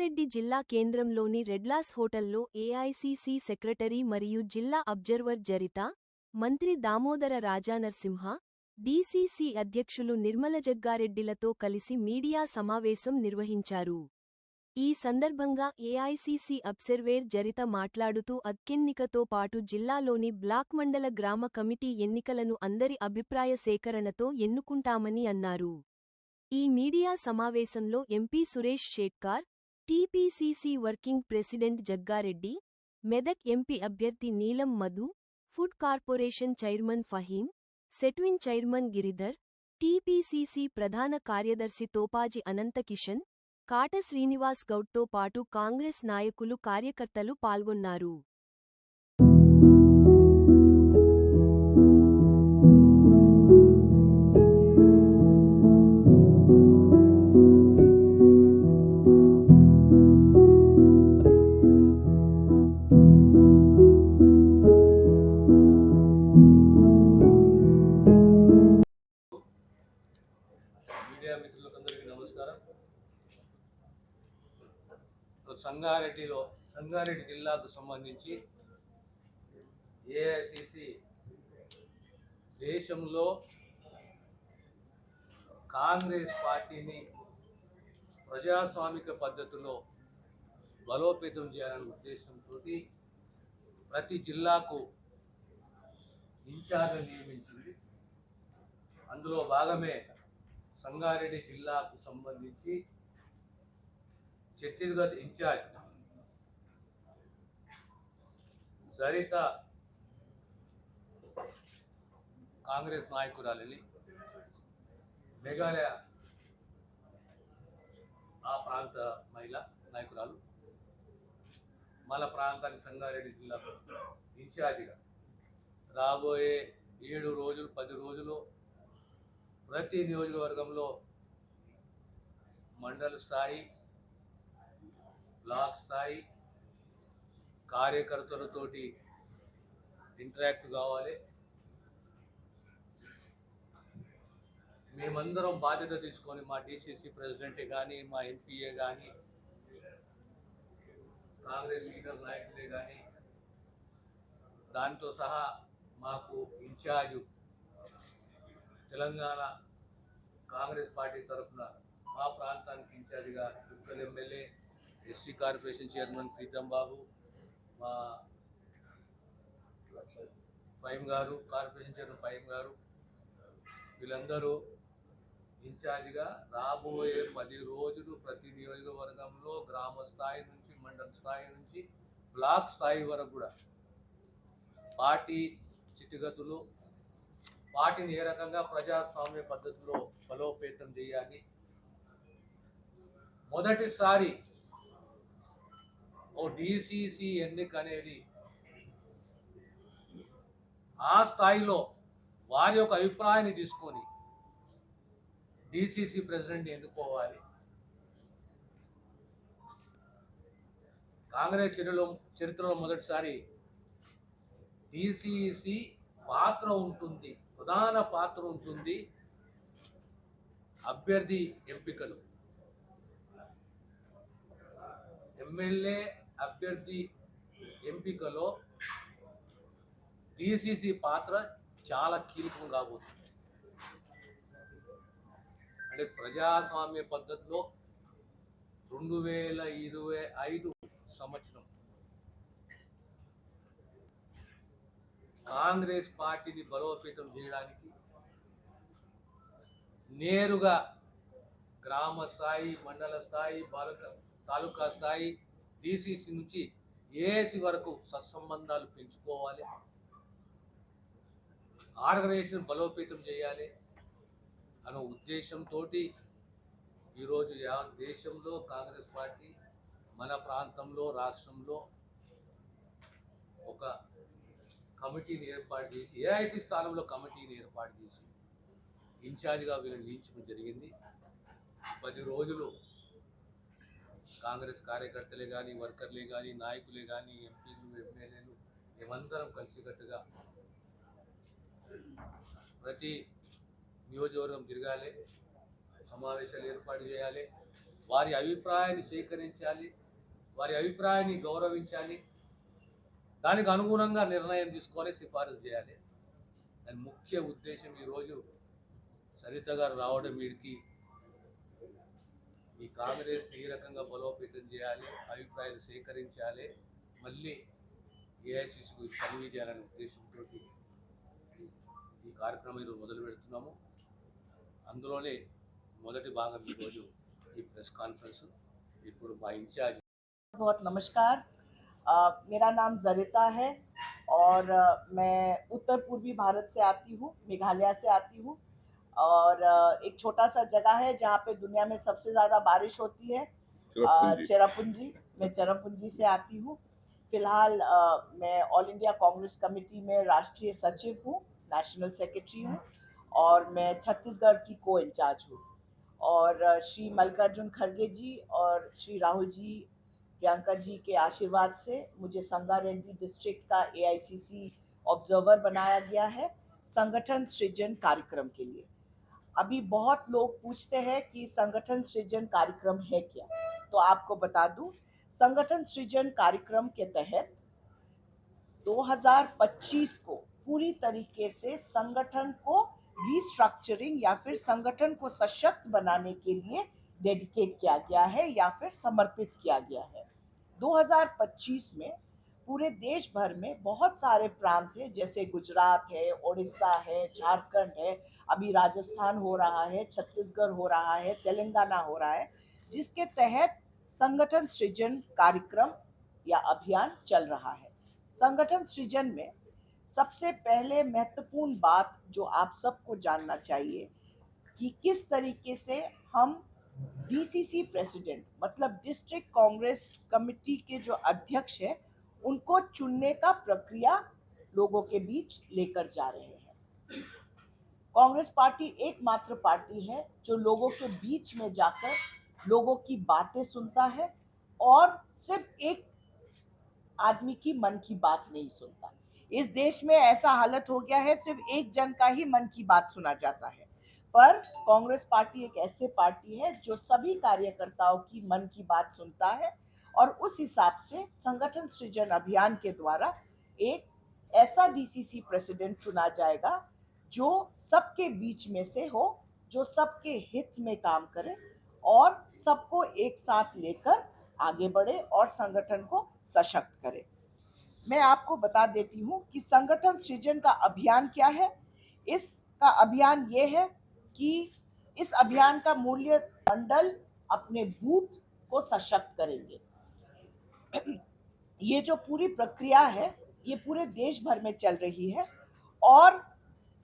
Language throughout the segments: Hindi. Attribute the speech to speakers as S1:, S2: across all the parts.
S1: సంగారెడ్డి జిల్లా కేంద్రంలోని రెడ్లాస్ హోటల్లో ఏఐసీసీ సెక్రటరీ మరియు జిల్లా అబ్జర్వర్ జరిత మంత్రి దామోదర రాజానర్సింహ డీసీసీ అధ్యక్షులు నిర్మల జగ్గారెడ్డిలతో కలిసి మీడియా సమావేశం నిర్వహించారు. ఈ సందర్భంగా ఏఐసీసీ అబ్సర్వేర్ జరిత మాట్లాడుతూ అత్కెన్నికతో పాటు జిల్లాలోని బ్లాక్ మండల గ్రామ కమిటీ ఎన్నికలను అందరి అభిప్రాయ సేకరణతో ఎన్నుకుంటామని అన్నారు. ఈ మీడియా సమావేశంలో MP Suresh Shetkar TPCC working president Jaggareddy Medak MP అభ్యర్థి Neelam Madhu food corporation chairman Faheem Setwin chairman Giridhar TPCC ప్రధాన కార్యదర్శి తోపాజి అనంతకిషన్ కాట శ్రీనివాస్ గౌడ్తో పాటు కాంగ్రెస్ నాయకులు కార్యకర్తలు పాల్గొన్నారు.
S2: సంగారెడ్డిలో సంగారెడ్డి జిల్లాకు సంబంధించి ఏఐసిసి దేశంలో కాంగ్రెస్ పార్టీని ప్రజాస్వామిక పద్ధతిలో బలోపేతం చేయాలనే ఉద్దేశంతో ప్రతి జిల్లాకు ఇన్ఛార్జ్ నియమించింది. అందులో భాగమే సంగారెడ్డి జిల్లాకు సంబంధించి ఛత్తీస్గఢ్ ఇన్ఛార్జ్. సరిత కాంగ్రెస్ నాయకురాలిని మేఘాలయ ఆ ప్రాంత మహిళ నాయకురాలు మన ప్రాంతానికి సంగారెడ్డి జిల్లా ఇన్ఛార్జిగా రాబోయే ఏడు రోజులు పది రోజులు ప్రతి నియోజకవర్గంలో మండల స్థాయి బ్లాక్ స్థాయి కార్యకర్తలతోటి ఇంటరాక్ట్ కావాలి. మేమందరం బాధ్యత తీసుకొని మా డిసిసి ప్రెసిడెంటే కానీ మా ఎంపీఏ కానీ కాంగ్రెస్ లీడర్ నాయకులే కానీ దాంతో సహా మాకు ఇన్ఛార్జు తెలంగాణ కాంగ్రెస్ పార్టీ తరఫున మా ప్రాంతానికి ఇన్ఛార్జిగా ఉక్కల్ MLA SC corporation chairman Preetam Babu మా పైమ్ గారు కార్పొరేషన్ చైర్మన్ పైమ్ గారు వీళ్ళందరూ ఇన్ఛార్జిగా రాబోయే పది రోజులు ప్రతి నియోజకవర్గంలో గ్రామ స్థాయి నుంచి మండల స్థాయి నుంచి బ్లాక్ స్థాయి వరకు కూడా పార్టీ స్థితిగతులు పార్టీని ఏ రకంగా ప్రజాస్వామ్య పద్ధతిలో బలోపేతం చేయాలి మొదటిసారి ఓ డిసిసి ఎన్నిక అనేది ఆ స్థాయిలో వారి యొక్క అభిప్రాయాన్ని తీసుకొని డిసిసి ప్రెసిడెంట్ ఎన్నుకోవాలి. కాంగ్రెస్ చర్యలో చరిత్రలో మొదటిసారి డిసిసి పాత్ర ఉంటుంది ప్రధాన పాత్ర ఉంటుంది అభ్యర్థి ఎంపికలు. ఎమ్మెల్యే అభ్యర్థి ఎంపికలో డిసిసి పాత్ర చాలా కీలకం కాబోతుంది అంటే ప్రజాస్వామ్య పద్ధతిలో రెండు వేల ఇరవై ఐదు సంవత్సరం కాంగ్రెస్ పార్టీని బలోపేతం చేయడానికి నేరుగా గ్రామ స్థాయి మండల స్థాయి బాలక తాలూకా స్థాయి డిసిసి నుంచి ఏఎసి వరకు సత్సంబంధాలు పెంచుకోవాలి. ఆర్గనైజేషన్ బలోపేతం చేయాలి అనే ఉద్దేశంతో ఈరోజు దేశంలో కాంగ్రెస్ పార్టీ మన ప్రాంతంలో రాష్ట్రంలో ఒక కమిటీని ఏర్పాటు చేసి ఏఐసి స్థానంలో కమిటీని ఏర్పాటు చేసి ఇన్ఛార్జ్గా వీళ్ళని నియమించడం జరిగింది. పది రోజులు కాంగ్రెస్ కార్యకర్తలే కానీ వర్కర్లే కానీ నాయకులే కానీ ఎంపీలు ఎమ్మెల్యేలు మేమందరం కలిసికట్టుగా ప్రతి నియోజకవర్గం తిరగాలి సమావేశాలు ఏర్పాటు చేయాలి వారి అభిప్రాయాన్ని సేకరించాలి వారి అభిప్రాయాన్ని గౌరవించాలి దానికి అనుగుణంగా నిర్ణయం తీసుకొని సిఫారసు చేయాలి. దాని ముఖ్య ఉద్దేశం ఈరోజు సరిత గారు రావడం వీడికి ఈ కాంగ్రెస్ ఈ రకంగా బలోపేతం చేయాలి అభిప్రాయాలు సేకరించాలి మళ్ళీ ఏఐసిసికి కన్వీ చేయాలనే ఉద్దేశంతో ఈ కార్యక్రమం ఈరోజు మొదలు పెడుతున్నాము అందులోనే మొదటి భాగం ఈరోజు ఈ ప్రెస్ కాన్ఫరెన్స్ ఇప్పుడు మా ఇన్ఛార్జ్
S3: बहुत नमस्कार अ, मेरा नाम जरिता है और अ, मैं उत्तर पूर्वी भारत से आती हूँ मेघालय से आती हूँ और एक छोटा सा जगह है जहाँ पे दुनिया में सबसे ज़्यादा बारिश होती है।
S4: चिरपुंजी।
S3: चेरापूंजी मैं चेरापूंजी से आती हूँ। फ़िलहाल मैं ऑल इंडिया कांग्रेस कमेटी में राष्ट्रीय सचिव हूँ नेशनल सेक्रेटरी हूँ और मैं छत्तीसगढ़ की को इंचार्ज हूँ। और श्री मल्लिकार्जुन खड़गे जी और श्री राहुल जी प्रियंका जी के आशीर्वाद से मुझे संगारेड्डी डिस्ट्रिक्ट का एआईसीसी ऑब्जर्वर बनाया गया है संगठन सृजन कार्यक्रम के लिए। अभी बहुत लोग पूछते हैं कि संगठन सृजन कार्यक्रम है क्या? तो आपको बता दूँ, संगठन सृजन कार्यक्रम के तहत 2025 को पूरी तरीके से संगठन को रिस्ट्रक्चरिंग या फिर संगठन को सशक्त बनाने के लिए डेडिकेट किया गया है या फिर समर्पित किया गया है। 2025 में पूरे देश भर में बहुत सारे प्रांत हैं, जैसे गुजरात है उड़ीसा है, झारखंड है अभी राजस्थान हो रहा है, छत्तीसगढ़ हो रहा है, तेलंगाना हो रहा है, जिसके तहत संगठन सृजन कार्यक्रम या अभियान चल रहा है। संगठन सृजन में सबसे पहले महत्वपूर्ण बात जो आप सबको जानना चाहिए कि किस तरीके से हम डीसीसी प्रेसिडेंट मतलब डिस्ट्रिक्ट कांग्रेस कमेटी के जो अध्यक्ष है, उनको चुनने का प्रक्रिया लोगों के बीच लेकर जा रहे हैं। कांग्रेस पार्टी एकमात्र पार्टी है जो लोगों के बीच में जाकर लोगों की बातें सुनता है और सिर्फ़ एक आदमी की मन की बात नहीं सुनता। इस देश में ऐसा हालत हो गया है, सिर्फ़ एक जन का ही मन की बात सुना जाता है। पर कांग्रेस पार्टी एक ऐसे पार्टी है जो सभी कार्यकर्ताओं की मन की बात सुनता है और उस हिसाब से संगठन सृजन अभियान के द्वारा एक ऐसा डीसीसी प्रेसिडेंट चुना जाएगा जो सबके बीच में से हो, जो सबके हित में काम करे और सबको एक साथ लेकर आगे बढ़े और संगठन को सशक्त करे। मैं आपको बता देती हूँ कि संगठन सृजन का अभियान क्या है। इसका अभियान ये है कि इस अभियान का मूल्य मंडल अपने बूथ को सशक्त करेंगे। ये जो पूरी प्रक्रिया है, ये पूरे देश भर में चल रही है और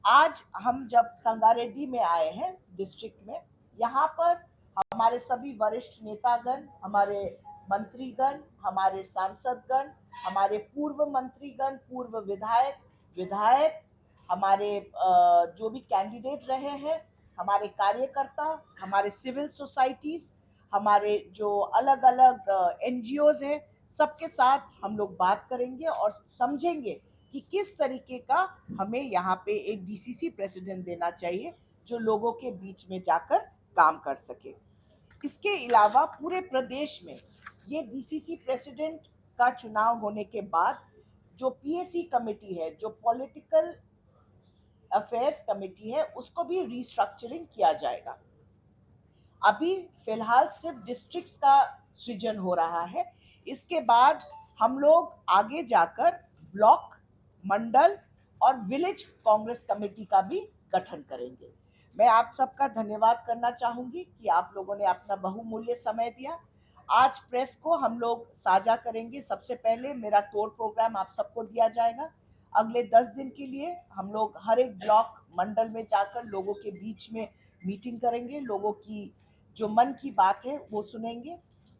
S3: आज हम जब संगारेड्डी में आए हैं डिस्ट्रिक्ट में, यहाँ पर हमारे सभी वरिष्ठ नेतागण, हमारे मंत्रीगण, हमारे सांसदगण, हमारे पूर्व मंत्रीगण, पूर्व विधायक विधायक, हमारे जो भी कैंडिडेट रहे हैं, हमारे कार्यकर्ता, हमारे सिविल सोसाइटीज हमारे जो अलग अलग एन हैं, सबके साथ हम लोग बात करेंगे और समझेंगे कि किस तरीके का हमें यहाँ पे एक डीसीसी प्रेसिडेंट देना चाहिए जो लोगों के बीच में जाकर काम कर सके। इसके अलावा पूरे प्रदेश में ये डीसीसी प्रेसिडेंट का चुनाव होने के बाद जो पीएसी कमेटी है, जो पॉलिटिकल अफेयर्स कमेटी है, उसको भी रिस्ट्रक्चरिंग किया जाएगा। अभी फ़िलहाल सिर्फ़ डिस्ट्रिक्ट्स का सृजन हो रहा है। इसके बाद हम लोग आगे जाकर ब्लॉक मंडल और विलेज कांग्रेस कमेटी का भी गठन करेंगे। मैं आप सबका धन्यवाद करना चाहूँगी कि आप लोगों ने अपना बहुमूल्य समय दिया। आज प्रेस को हम लोग साझा करेंगे। सबसे पहले मेरा टोर प्रोग्राम आप सबको दिया जाएगा। अगले दस दिन के लिए हम लोग हर एक ब्लॉक मंडल में जाकर लोगों के बीच में मीटिंग करेंगे। लोगों की जो मन की बात है वो सुनेंगे।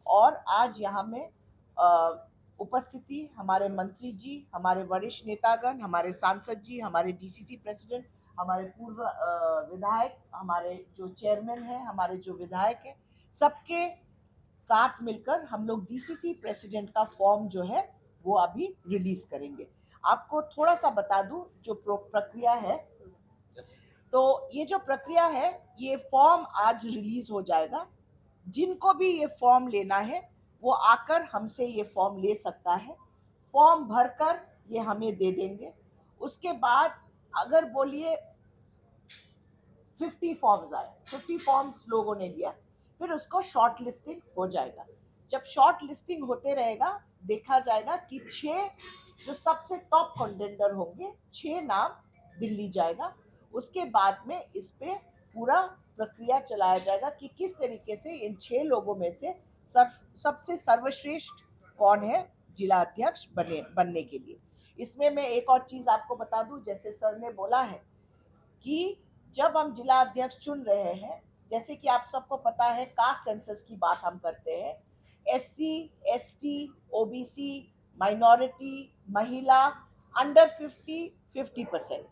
S3: और आज यहाँ में उपस्थिति, हमारे मंत्री जी, हमारे वरिष्ठ नेतागण, हमारे सांसद जी, हमारे डीसीसी प्रेसिडेंट हमारे पूर्व विधायक, हमारे जो चेयरमैन हैं, हमारे जो विधायक हैं, सबके साथ मिलकर हम लोग डीसीसी प्रेसिडेंट का फॉर्म जो है, वो अभी रिलीज़ करेंगे। आपको थोड़ा सा बता दूँ जो प्रो- प्रक्रिया है। तो ये जो प्रक्रिया है, ये फॉर्म आज रिलीज़ हो जाएगा। जिनको भी ये फॉर्म लेना है वो आकर हमसे ये फॉर्म ले सकता है। फॉर्म भरकर ये हमें दे देंगे। उसके बाद अगर बोलिए 50 फॉर्म्स आए 50 फॉर्म्स लोगों ने दिया फिर उसको शॉर्ट लिस्टिंग हो जाएगा। जब शॉर्ट लिस्टिंग होते रहेगा, देखा जाएगा कि छः जो सबसे टॉप कंटेंडर होंगे छः नाम दिल्ली जाएगा। उसके बाद में इस पे पूरा प्रक्रिया चलाया जाएगा कि किस तरीके से इन छह लोगों में से सर, सबसे सर्वश्रेष्ठ कौन है? जिला अध्यक्ष बने बनने के लिए। इसमें मैं एक और चीज़ आपको बता दूँ जैसे सर ने बोला है कि जब हम जिला अध्यक्ष चुन रहे हैं जैसे कि आप सबको पता है कास्ट सेंसस की बात हम करते हैं। S C S T OBC minority महिला अंडर 50 50 परसेंट।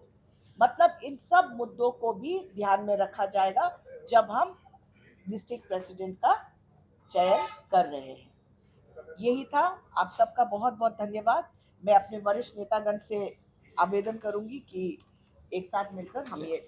S3: मतलब इन सब मुद्दों को भी ध्यान में रखा जाएगा जब हम डिस्ट्रिक्ट प्रेसिडेंट का चयन कर रहे हैं। यही था। आप सबका बहुत बहुत धन्यवाद। मैं अपने वरिष्ठ नेतागण से आवेदन करूँगी कि एक साथ मिलकर हम ये